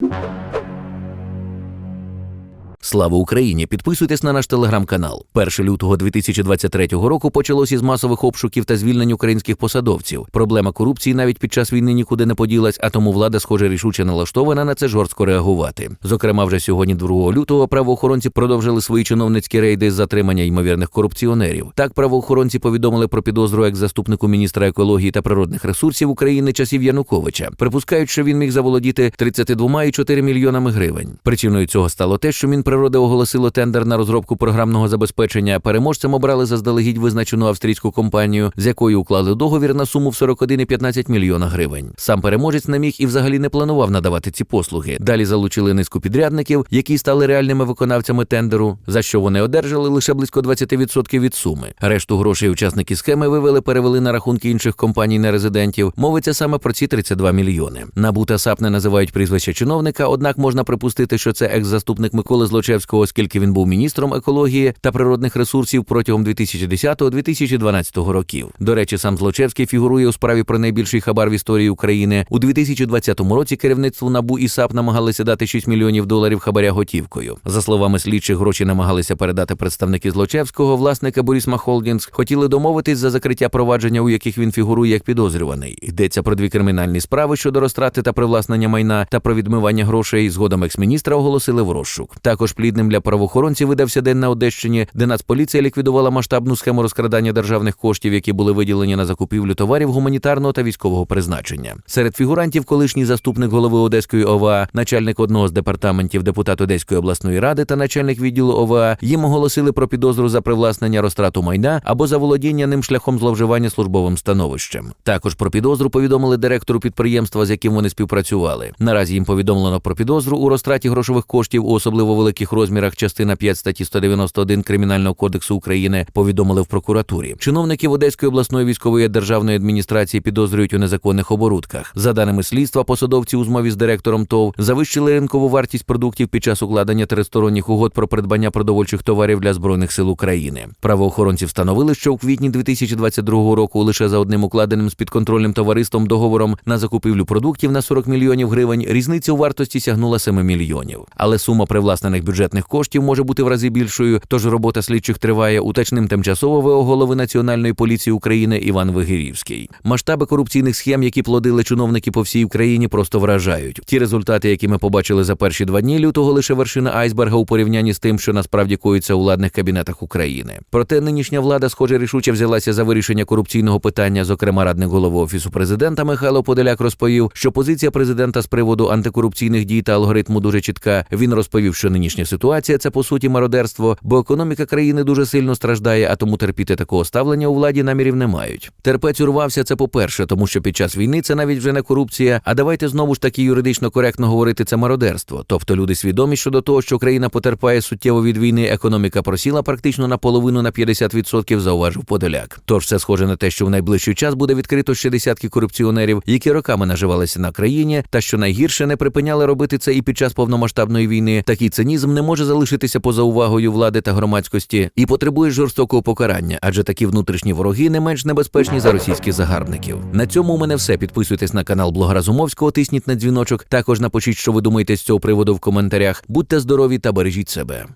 you. Слава Україні! Підписуйтесь на наш телеграм-канал. 1 лютого 2023 року почалось із масових обшуків та звільнень українських посадовців. Проблема корупції навіть під час війни нікуди не поділась, а тому влада, схоже, рішуче налаштована на це жорстко реагувати. Зокрема, вже сьогодні, 2 лютого, правоохоронці продовжили свої чиновницькі рейди з затримання ймовірних корупціонерів. Так, правоохоронці повідомили про підозру екс-заступнику міністра екології та природних ресурсів України часів Януковича. Припускають, що він міг заволодіти 32,4 мільйонами гривень. Причиною цього стало те, що Мінприроди оголосило тендер на розробку програмного забезпечення. Переможцем обрали заздалегідь визначену австрійську компанію, з якою уклали договір на суму в 41,15 мільйона гривень. Сам переможець не міг і взагалі не планував надавати ці послуги. Далі залучили низку підрядників, які стали реальними виконавцями тендеру, за що вони одержали лише близько 20% від суми. Решту грошей учасники схеми вивели, перевели на рахунки інших компаній нерезидентів. Мовиться саме про ці 32 мільйони. НАБУ та САП не називають прізвище чиновника, однак можна припустити, що це екс-заступник Миколи Злочевського, оскільки він був міністром екології та природних ресурсів протягом 2010-2012 років. До речі, сам Злочевський фігурує у справі про найбільший хабар в історії України. У 2020 році керівництву НАБУ і САП намагалися дати 6 мільйонів доларів хабаря готівкою. За словами слідчих, гроші намагалися передати представники Злочевського, власника Борісма Холдінгс, хотіли домовитись за закриття провадження, у яких він фігурує як підозрюваний. Йдеться про дві кримінальні справи щодо розтрати та привласнення майна та про відмивання грошей. Згодом екс-міністра оголосили в розшук. Також плідним для правоохоронців видався день на Одещині, де Нацполіція ліквідувала масштабну схему розкрадання державних коштів, які були виділені на закупівлю товарів гуманітарного та військового призначення. Серед фігурантів колишній заступник голови Одеської ОВА, начальник одного з департаментів, депутат Одеської обласної ради та начальник відділу ОВА. Їм оголосили про підозру за привласнення розтрату майна або за володіння ним шляхом зловживання службовим становищем. Також про підозру повідомили директору підприємства, з яким вони співпрацювали. Наразі їм повідомлено про підозру у розтраті грошових коштів у особливо великих розмірах. Частина 5 статті 191 Кримінального кодексу України повідомили в прокуратурі. Чиновників Одеської обласної військової державної адміністрації підозрюють у незаконних оборудках. За даними слідства, посадовці у змові з директором ТОВ завищили ринкову вартість продуктів під час укладення тристоронніх угод про придбання продовольчих товарів для збройних сил України. Правоохоронці встановили, що у квітні 2022 року лише за одним укладеним з підконтрольним товариством договором на закупівлю продуктів на 40 мільйонів гривень різниця у вартості сягнула 7 мільйонів. Але сума привласнених бюджетних коштів може бути в рази більшою. Тож робота слідчих триває. Уточним тимчасово ВО голови Національної поліції України Іван Вигирівський. Масштаби корупційних схем, які плодили чиновники по всій Україні, просто вражають. Ті результати, які ми побачили за перші два дні лютого, лише вершина айсберга у порівнянні з тим, що насправді коїться у владних кабінетах України. Проте нинішня влада, схоже, рішуче взялася за вирішення корупційного питання. Зокрема, радник голови офісу президента Михайло Подоляк розповів, що позиція президента з приводу антикорупційних дій та алгоритму дуже чітка. Він розповів, що нинішня ситуація це по суті мародерство, бо економіка країни дуже сильно страждає, а тому терпіти такого ставлення у владі намірів не мають. Терпець урвався це по-перше, тому що під час війни це навіть вже не корупція. А давайте знову ж таки юридично коректно говорити це мародерство. Тобто люди свідомі щодо того, що країна потерпає суттєво від війни, економіка просіла практично наполовину на 50%, зауважив Подоляк. Тож все схоже на те, що в найближчий час буде відкрито ще десятки корупціонерів, які роками наживалися на країні, та що найгірше не припиняли робити це і під час повномасштабної війни. Такий цинізм не може залишитися поза увагою влади та громадськості і потребує жорстокого покарання, адже такі внутрішні вороги не менш небезпечні за російських загарбників. На цьому у мене все. Підписуйтесь на канал Блога Разумовського, тисніть на дзвіночок. Також напишіть, що ви думаєте з цього приводу в коментарях. Будьте здорові та бережіть себе.